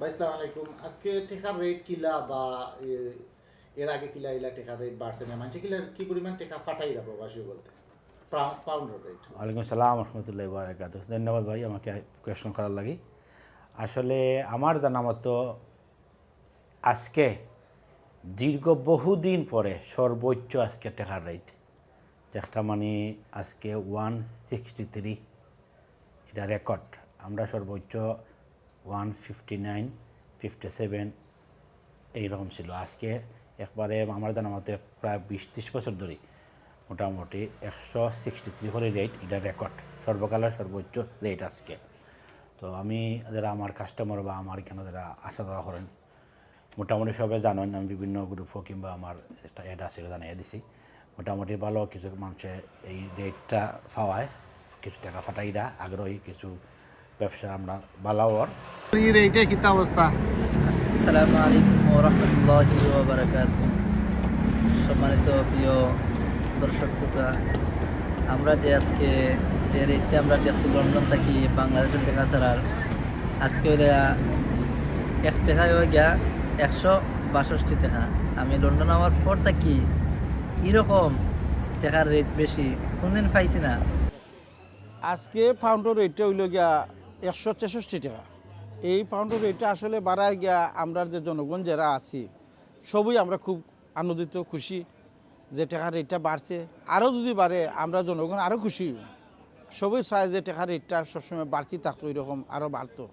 ভাই আলাইকুম। আজকে টেকার রেট কিলা বা এর আগে কিলা ইলা টেকার রেট বাড়ছে না? মানুষ কিলা কি পরিমাণ টেকা ফাটাই রাখব বাসি বলতে? ওয়ালাইকুম সালাম রহমতুল্লাহ ধন্যবাদ ভাই আমাকে কোয়েশন করার লাগি। আসলে আমার জানা মতো আজকে দীর্ঘ বহুদিন পরে সর্বোচ্চ আজকে টেকার রেট যেটা মানে আজকে ওয়ান সিক্সটি থ্রি এটা রেকর্ড আমরা সর্বোচ্চ one fifty nine fifty seven এইরকম ছিল। আজকে একবারে আমার জানা মতে প্রায় বিশ, ত্রিশ বছর ধরে মোটামুটি একশো সিক্সটি থ্রি করে রেট এটা রেকর্ড সর্বকালের সর্বোচ্চ রেট আজকে। তো আমি যারা আমার কাস্টমার বা আমার এখানে যারা আসা যাওয়া করেন, মোটামুটি সবাই জানেন, আমি বিভিন্ন গ্রুপও কিংবা আমার একটা অ্যাড আছে জানিয়ে দিছি। মোটামুটি ভালো কিছু মানুষের এই রেটটা পাওয়ায়, কিছু টাকা ফাটাইরা, আগ্রহী কিছু ব্যবসা আমরা ভালো আর এই রেটে কিতা অবস্থা? আসসালামু আলাইকুম ওরহমতুল্লাহি ওবরাকাত সম্মানিত প্রিয় দর্শক শ্রোতা আমরা যে আজকে যে রেটটা আমরা দেখছি লন্ডন থাকি বাংলাদেশের টাকা ছাড়ার আজকে হইলে এক টাকায় হয়ে গিয়া একশো বাষট্টি টাকা। আমি লন্ডন আমার পর থাকি এরকম টাকার রেট বেশি কোনদিন পাইছি না। আজকে পাউন্ডের রেটটা হইল গিয়া একশো তেষট্টি টাকা। এই পাউন্ডের রেটটা আসলে বাড়ায় গিয়া আমরা যে জনগণ যারা আছি, সবই আমরা খুব আনন্দিত, খুশি যে টাকার রেটটা বাড়ছে। আরও যদি বাড়ে, আমরা জনগণ আরও খুশি সবই চায় যে টাকার রেটটা সবসময় বাড়তি থাকতো এরকম আরও বাড়তো।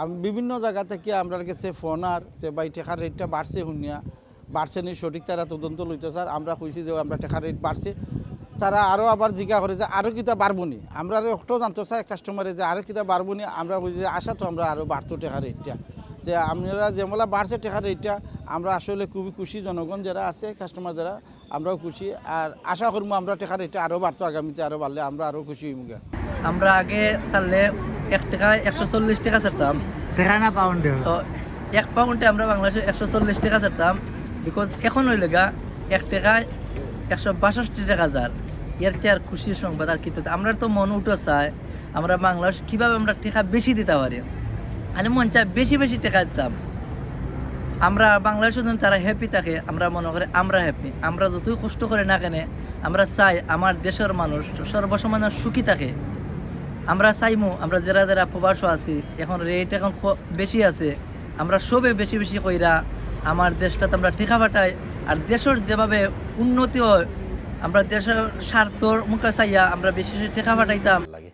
আমি বিভিন্ন জায়গা থেকে আমরা কাছে ফোন আর যে, ভাই, টাকার রেটটা বাড়ছে শুনিয়া বাড়ছে নি সঠিক তারা তদন্ত লইতে স্যার আমরা কইছি যে, আমরা টাকার রেট বাড়ছে। তারা আরও আবার জিজ্ঞা করে যে আরও কিতা বাড়বো নি আমরা আরও একটাও জানতে চাই কাস্টমারে যে আরও কিতা বাড়বো নি আমরা কইছি যে আশা তো আমরা আরও বাড়তো টাকার রেটটা। যে আপনারা যেমলা বাড়ছে টাকার রেটটা আমরা আসলে খুবই খুশি জনগণ যারা আছে কাস্টমার যারা আমরাও খুশি। আর আশা করব আমরা টাকার রেটটা আরও বাড়তো আগামীতে আরও বাড়লে আমরা আরও খুশি হইমু গা। আমরা আগে চাললে এক টাকা একশো চল্লিশ টাকা চারতাম টেকা না পাউন্ডে তো এক পাউন্ডে আমরা বাংলাদেশে একশো চল্লিশ টাকা যেতাম বিকজ এখন হইলে গা এক টাকায় একশো বাষট্টি টাকা যার। এর চেয়ে আর খুশির সংবাদ আর কি আমরা তো মন উঠে চায় আমরা বাংলাদেশ কীভাবে আমরা টাকা বেশি দিতে পারি? আমি মন চায় বেশি বেশি টাকা দিতাম। আমরা বাংলাদেশের জন্য তারা হ্যাপি থাকে, আমরা মনে করি আমরা হ্যাপি আমরা যতই কষ্ট করে না কেনে, আমরা চাই আমার দেশের মানুষ সর্বসময় যেন সুখী থাকে। আমরা চাইমু, আমরা যারা যারা প্রবাসও আছি, এখন রেট এখন বেশি আছে, আমরা সবে বেশি বেশি কইরা আমার দেশটাতে আমরা টেকা পাঠাই। আর দেশের যেভাবে উন্নতি হয় আমরা দেশের স্বার্থর মুখে চাইয়া আমরা বেশি বেশি টেকা পাঠাইতাম। লাগে।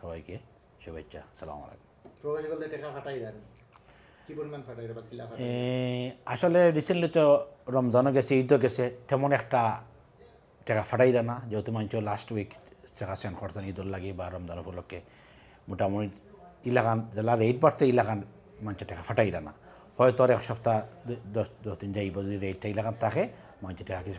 সবাইকে শুভেচ্ছা সালাম আলাইকুম। প্রবাসী বলতে টেকা ফাটাই দেন। কি পরিমাণ ফাটাই বা কিলা ফাটাই এ, আসলে রিসেন্টলি তো রমজানও গেছে ঈদও গেছে তেমন একটা টাকা ফাটাই দেয় না। যেহেতু মানুষ লাস্ট উইক টাকা সেন্ড করছেন ঈদর লাগে বা রমজান উপলক্ষে। মোটামুটি ইলাকান জেলা রেট বাড়তে ইলাকান মানুষের টাকা ফাটাই দেয় না। হয়তো আর এক সপ্তাহ দশ দশ দিন যাইব যদি রেটটা ইলাকান থাকে মানুষের টাকা কিছু